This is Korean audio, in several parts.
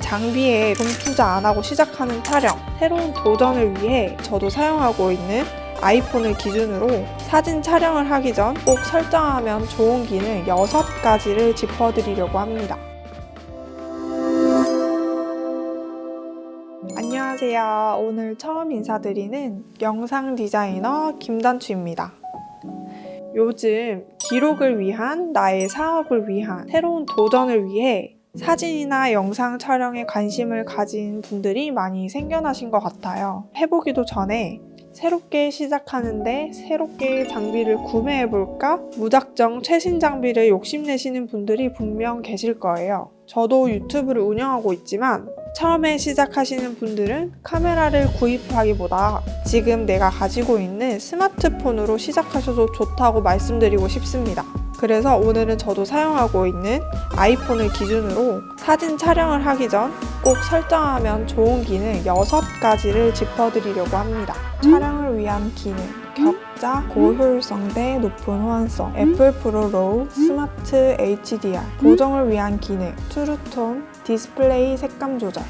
장비에 돈 투자 안 하고 시작하는 촬영, 새로운 도전을 위해 저도 사용하고 있는 아이폰을 기준으로 사진 촬영을 하기 전 꼭 설정하면 좋은 기능 6가지를 짚어드리려고 합니다. 안녕하세요. 오늘 처음 인사드리는 영상 디자이너 김단추입니다. 요즘 기록을 위한 나의 사업을 위한 새로운 도전을 위해 사진이나 영상 촬영에 관심을 가진 분들이 많이 생겨나신 것 같아요. 해보기도 전에 새롭게 시작하는데 새롭게 장비를 구매해볼까? 무작정 최신 장비를 욕심내시는 분들이 분명 계실 거예요. 저도 유튜브를 운영하고 있지만 처음에 시작하시는 분들은 카메라를 구입하기보다 지금 내가 가지고 있는 스마트폰으로 시작하셔도 좋다고 말씀드리고 싶습니다. 그래서 오늘은 저도 사용하고 있는 아이폰을 기준으로 사진 촬영을 하기 전 꼭 설정하면 좋은 기능 6가지를 짚어드리려고 합니다. 촬영을 위한 기능, 격자, 고효율성 대 높은 호환성, 애플 프로 로우, 스마트 HDR, 보정을 위한 기능, 트루톤, 디스플레이 색감 조절.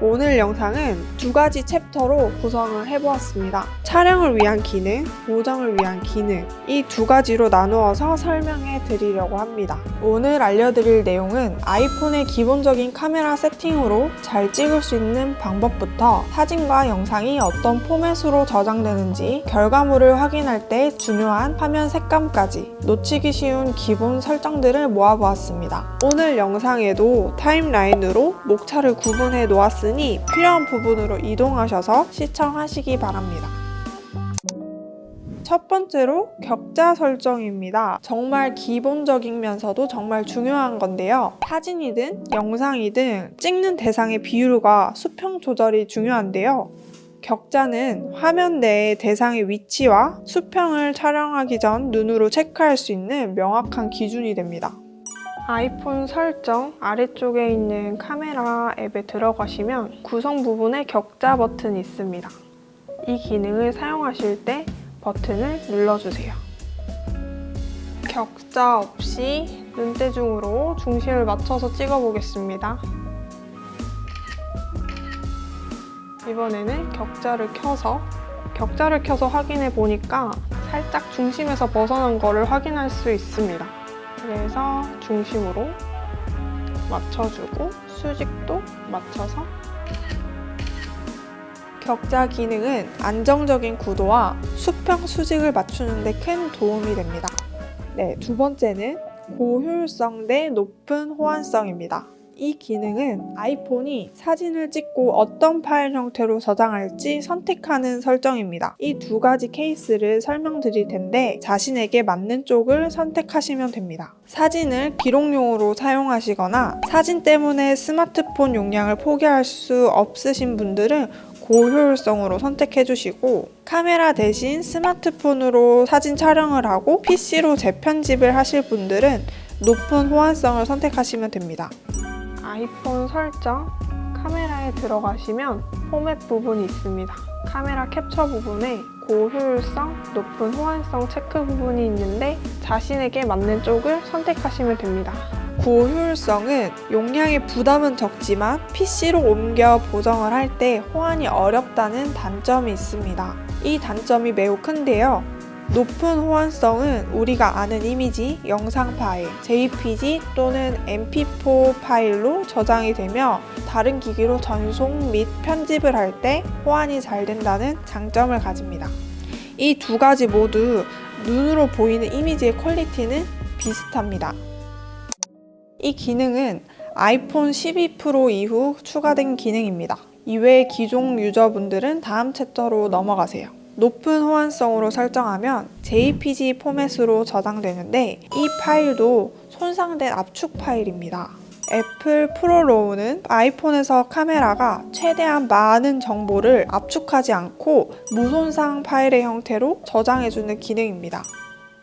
오늘 영상은 두 가지 챕터로 구성을 해보았습니다. 촬영을 위한 기능, 보정을 위한 기능 이 두 가지로 나누어서 설명해 드리려고 합니다. 오늘 알려드릴 내용은 아이폰의 기본적인 카메라 세팅으로 잘 찍을 수 있는 방법부터 사진과 영상이 어떤 포맷으로 저장되는지 결과물을 확인할 때 중요한 화면 색감까지 놓치기 쉬운 기본 설정들을 모아보았습니다. 오늘 영상에도 타임라인으로 목차를 구분해 놓았 으니 필요한 부분으로 이동하셔서 시청하시기 바랍니다. 첫 번째로 격자 설정입니다. 정말 기본적이면서도 정말 중요한 건데요. 사진이든 영상이든 찍는 대상의 비율과 수평 조절이 중요한데요. 격자는 화면 내의 대상의 위치와 수평을 촬영하기 전 눈으로 체크할 수 있는 명확한 기준이 됩니다. 아이폰 설정 아래쪽에 있는 카메라 앱에 들어가시면 구성 부분에 격자 버튼이 있습니다. 이 기능을 사용하실 때 버튼을 눌러주세요. 격자 없이 눈대중으로 중심을 맞춰서 찍어보겠습니다. 이번에는 격자를 켜서 격자를 켜서 확인해 보니까 살짝 중심에서 벗어난 거를 확인할 수 있습니다. 그래서 중심으로 맞춰주고 수직도 맞춰서 격자 기능은 안정적인 구도와 수평 수직을 맞추는 데 큰 도움이 됩니다. 네, 두 번째는 고효율성 대 높은 호환성입니다. 이 기능은 아이폰이 사진을 찍고 어떤 파일 형태로 저장할지 선택하는 설정입니다. 이 두 가지 케이스를 설명드릴 텐데 자신에게 맞는 쪽을 선택하시면 됩니다. 사진을 기록용으로 사용하시거나 사진 때문에 스마트폰 용량을 포기할 수 없으신 분들은 고효율성으로 선택해 주시고 카메라 대신 스마트폰으로 사진 촬영을 하고 PC로 재편집을 하실 분들은 높은 호환성을 선택하시면 됩니다. 아이폰 설정 카메라에 들어가시면 포맷 부분이 있습니다. 카메라 캡처 부분에 고효율성, 높은 호환성 체크 부분이 있는데 자신에게 맞는 쪽을 선택하시면 됩니다. 고효율성은 용량의 부담은 적지만 PC로 옮겨 보정을 할 때 호환이 어렵다는 단점이 있습니다. 이 단점이 매우 큰데요. 높은 호환성은 우리가 아는 이미지, 영상 파일, JPG 또는 MP4 파일로 저장이 되며 다른 기기로 전송 및 편집을 할 때 호환이 잘 된다는 장점을 가집니다. 이 두 가지 모두 눈으로 보이는 이미지의 퀄리티는 비슷합니다. 이 기능은 아이폰 12 프로 이후 추가된 기능입니다. 이외의 기존 유저분들은 다음 챕터로 넘어가세요. 높은 호환성으로 설정하면 JPG 포맷으로 저장되는데 이 파일도 손상된 압축 파일입니다. 애플 프로로우는 아이폰에서 카메라가 최대한 많은 정보를 압축하지 않고 무손상 파일의 형태로 저장해주는 기능입니다.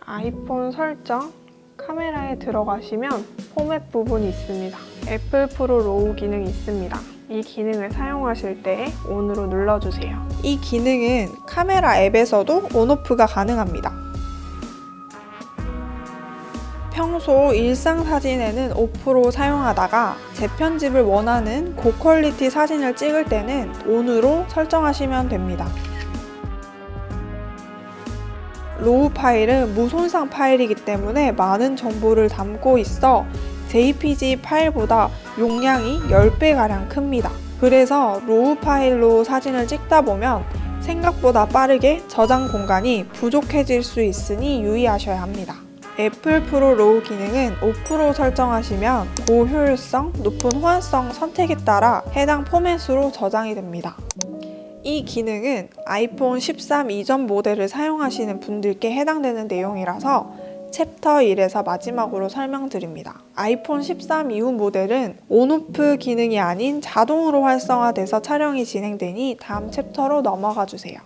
아이폰 설정 카메라에 들어가시면 포맷 부분이 있습니다. 애플 프로 로우 기능이 있습니다. 이 기능을 사용하실 때 ON으로 눌러주세요. 이 기능은 카메라 앱에서도 ONOFF가 가능합니다. 평소 일상 사진에는 5% 사용하다가 재편집을 원하는 고퀄리티 사진을 찍을 때는 ON으로 설정하시면 됩니다. 로우 파일은 무손상 파일이기 때문에 많은 정보를 담고 있어 JPG 파일보다 용량이 10배가량 큽니다. 그래서 로우 파일로 사진을 찍다 보면 생각보다 빠르게 저장 공간이 부족해질 수 있으니 유의하셔야 합니다. 애플 프로 로우 기능은 5% 설정하시면 고효율성, 높은 호환성 선택에 따라 해당 포맷으로 저장이 됩니다. 이 기능은 아이폰 13 이전 모델을 사용하시는 분들께 해당되는 내용이라서 챕터 1에서 마지막으로 설명드립니다. 아이폰 13 이후 모델은 온오프 기능이 아닌 자동으로 활성화돼서 촬영이 진행되니 다음 챕터로 넘어가 주세요.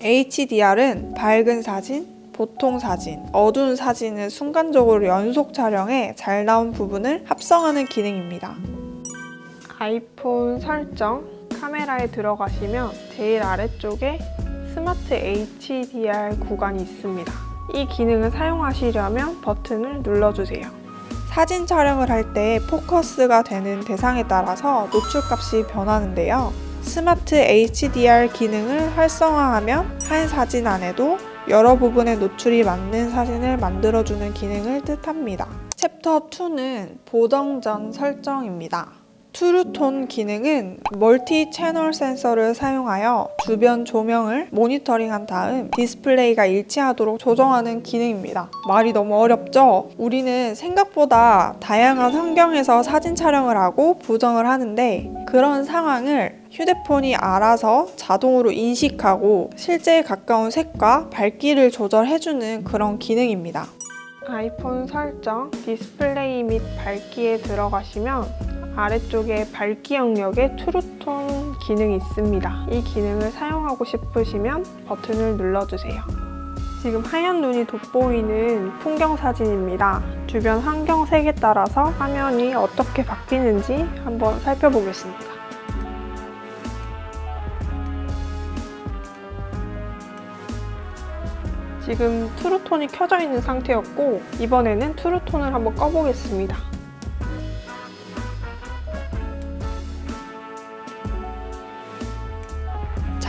HDR은 밝은 사진, 보통 사진, 어두운 사진을 순간적으로 연속 촬영해 잘 나온 부분을 합성하는 기능입니다. 아이폰 설정, 카메라에 들어가시면 제일 아래쪽에 스마트 HDR 구간이 있습니다. 이 기능을 사용하시려면 버튼을 눌러주세요. 사진 촬영을 할 때 포커스가 되는 대상에 따라서 노출값이 변하는데요. 스마트 HDR 기능을 활성화하면 한 사진 안에도 여러 부분의 노출이 맞는 사진을 만들어주는 기능을 뜻합니다. 챕터 2는 보정 전 설정입니다. 트루톤 기능은 멀티 채널 센서를 사용하여 주변 조명을 모니터링한 다음 디스플레이가 일치하도록 조정하는 기능입니다. 말이 너무 어렵죠? 우리는 생각보다 다양한 환경에서 사진 촬영을 하고 보정을 하는데 그런 상황을 휴대폰이 알아서 자동으로 인식하고 실제에 가까운 색과 밝기를 조절해주는 그런 기능입니다. 아이폰 설정, 디스플레이 및 밝기에 들어가시면 아래쪽에 밝기 영역에 트루톤 기능이 있습니다. 이 기능을 사용하고 싶으시면 버튼을 눌러주세요. 지금 하얀 눈이 돋보이는 풍경 사진입니다. 주변 환경색에 따라서 화면이 어떻게 바뀌는지 한번 살펴보겠습니다. 지금 트루톤이 켜져 있는 상태였고 이번에는 트루톤을 한번 꺼보겠습니다.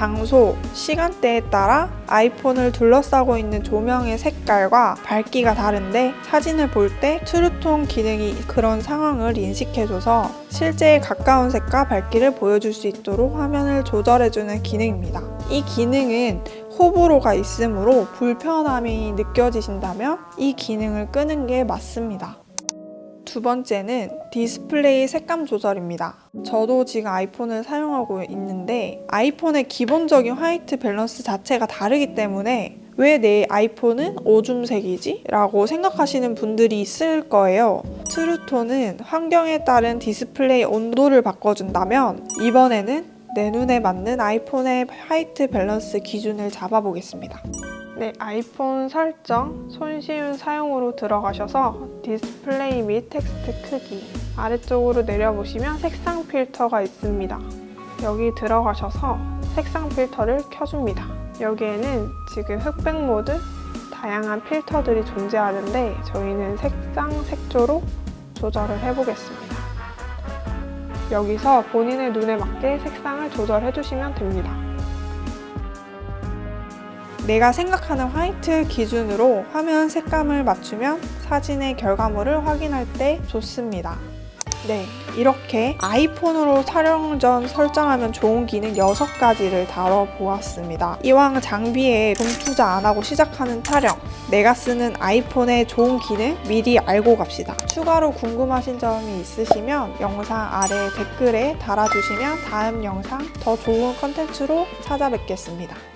장소, 시간대에 따라 아이폰을 둘러싸고 있는 조명의 색깔과 밝기가 다른데 사진을 볼 때 트루톤 기능이 그런 상황을 인식해줘서 실제에 가까운 색과 밝기를 보여줄 수 있도록 화면을 조절해주는 기능입니다. 이 기능은 호불호가 있으므로 불편함이 느껴지신다면 이 기능을 끄는 게 맞습니다. 두 번째는 디스플레이 색감 조절입니다. 저도 지금 아이폰을 사용하고 있는데 아이폰의 기본적인 화이트 밸런스 자체가 다르기 때문에 왜 내 아이폰은 오줌색이지? 라고 생각하시는 분들이 있을 거예요. 트루톤은 환경에 따른 디스플레이 온도를 바꿔준다면 이번에는 내 눈에 맞는 아이폰의 화이트 밸런스 기준을 잡아보겠습니다. 네, 아이폰 설정, 손쉬운 사용으로 들어가셔서 디스플레이 및 텍스트 크기 아래쪽으로 내려보시면 색상 필터가 있습니다. 여기 들어가셔서 색상 필터를 켜줍니다. 여기에는 지금 흑백 모드, 다양한 필터들이 존재하는데 저희는 색상 색조로 조절을 해보겠습니다. 여기서 본인의 눈에 맞게 색상을 조절해 주시면 됩니다. 내가 생각하는 화이트 기준으로 화면 색감을 맞추면 사진의 결과물을 확인할 때 좋습니다. 네, 이렇게 아이폰으로 촬영 전 설정하면 좋은 기능 6가지를 다뤄보았습니다. 이왕 장비에 돈 투자 안 하고 시작하는 촬영, 내가 쓰는 아이폰의 좋은 기능 미리 알고 갑시다. 추가로 궁금하신 점이 있으시면 영상 아래 댓글에 달아주시면 다음 영상 더 좋은 컨텐츠로 찾아뵙겠습니다.